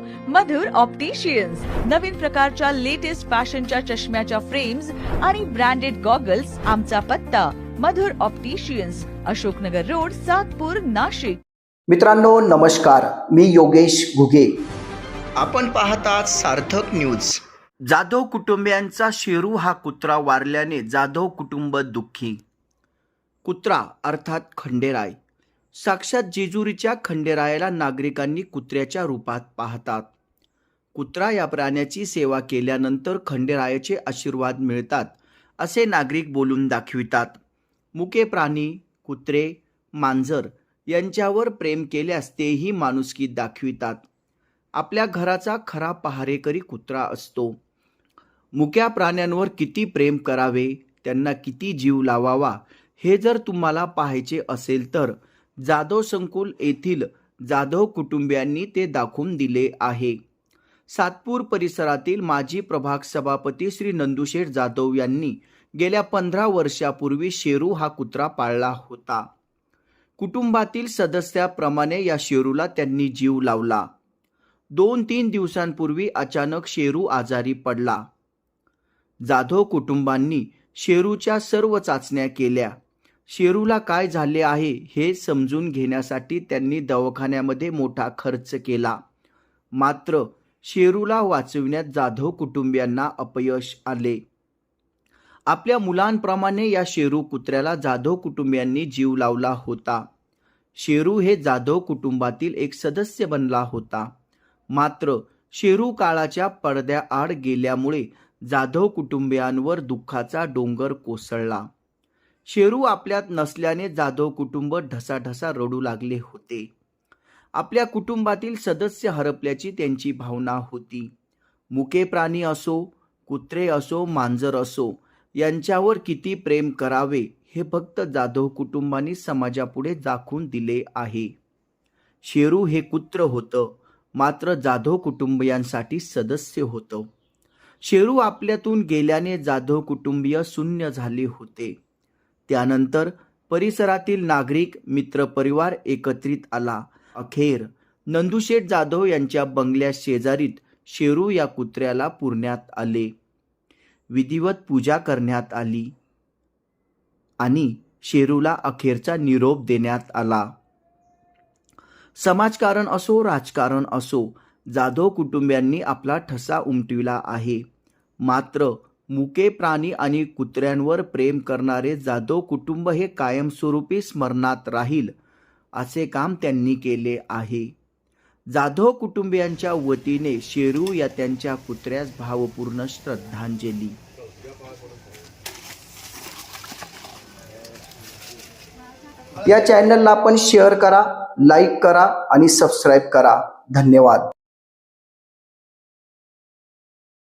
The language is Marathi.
मधुर ऑप्टिशियन्स नवीन प्रकारच्या लेटेस्ट फॅशनच्या चष्म्याच्या फ्रेम्स आणि ब्रँडेड गॉगल्स आमचा पत्ता. Madhur opticians Ashoknagar road Satpur Nashik. मित्रांनो नमस्कार. मी योगेश घुगे. आपण पाहतात सार्थक न्यूज जाधव कुटुंबियांचा शेरू हा कुत्रा वारल्याने जाधव कुटुंब दुःखी. कुत्रा अर्थात खंडेराय. साक्षात जेजुरीच्या खंडेरायाला नागरिकांनी कुत्र्याच्या रूपात पाहतात. कुत्रा या प्राण्याची सेवा केल्यानंतर खंडेरायाचे आशीर्वाद मिळतात असे नागरिक बोलून दाखवितात. मुके प्राणी कुत्रे मांजर यांच्यावर प्रेम केल्यास तेही माणुसकी दाखवितात. आपल्या घराचा खरा पहारेकरी कुत्रा असतो. मुक्या प्राण्यांवर किती प्रेम करावे त्यांना किती जीव लावावा हे जर तुम्हाला पाहायचे असेल तर जाधव संकुल येथील जाधव कुटुंबियांनी ते दाखवून दिले आहे. सातपूर परिसरातील माजी प्रभाग सभापती श्री नंदुशेठ जाधव यांनी गेल्या पंधरा वर्षापूर्वी शेरू हा कुत्रा पाळला होता. कुटुंबातील सदस्याप्रमाणे या शेरूला त्यांनी जीव लावला. दोन तीन दिवसांपूर्वी अचानक शेरू आजारी पडला. जाधव कुटुंबांनी शेरूच्या सर्व चाचण्या केल्या. शेरूला काय झाले आहे हे समजून घेण्यासाठी त्यांनी दवाखान्यामध्ये मोठा खर्च केला. मात्र शेरूला वाचविण्यात जाधव कुटुंबियांना अपयश आले. आपल्या मुलांप्रमाणे या शेरू कुत्र्याला जाधव कुटुंबियांनी जीव लावला होता. शेरू हे जाधव कुटुंबातील एक सदस्य बनला होता. मात्र शेरू काळाच्या पडद्याआड गेल्यामुळे जाधव कुटुंबियांवर दुःखाचा डोंगर कोसळला. शेरू आपल्यात नसल्याने जाधव कुटुंब ढसाढसा रडू लागले होते. आपल्या कुटुंबातील सदस्य हरपल्याची त्यांची भावना होती. मुके प्राणी असो कुत्रे असो मांजर असो यांच्यावर किती प्रेम करावे हे फक्त जाधव कुटुंबांनी समाजापुढे दाखवून दिले आहे. शेरू हे कुत्र होतं मात्र जाधव कुटुंबियांसाठी सदस्य होतं. शेरू आपल्यातून गेल्याने जाधव कुटुंबीय शून्य झाले होते. त्यानंतर परिसरातील नागरिक मित्रपरिवार एकत्रित आला. अखेर नंदुशेठ जाधव यांच्या बंगल्या शेजारीत शेरू या कुत्र्याला पुरण्यात आले. विधिवत पूजा करण्यात आली आणि शेरूला अखेरचा निरोप देण्यात आला. समाजकारण असो राजकारण असो जाधव कुटुंबियांनी आपला ठसा उमटविला आहे. मात्र मुके प्राणी आणि कुत्र्यांवर प्रेम करणारे जाधव कुटुंब हे कायमस्वरूपी स्मरणात राहील असे काम त्यांनी केले आहे. जाधव कुटुंबियांच्या वतीने शेरू या त्यांच्या कुत्र्यास भावपूर्ण श्रद्धांजली. या चॅनलला आपण शेअर करा लाईक करा आणि सबस्क्राईब करा. धन्यवाद.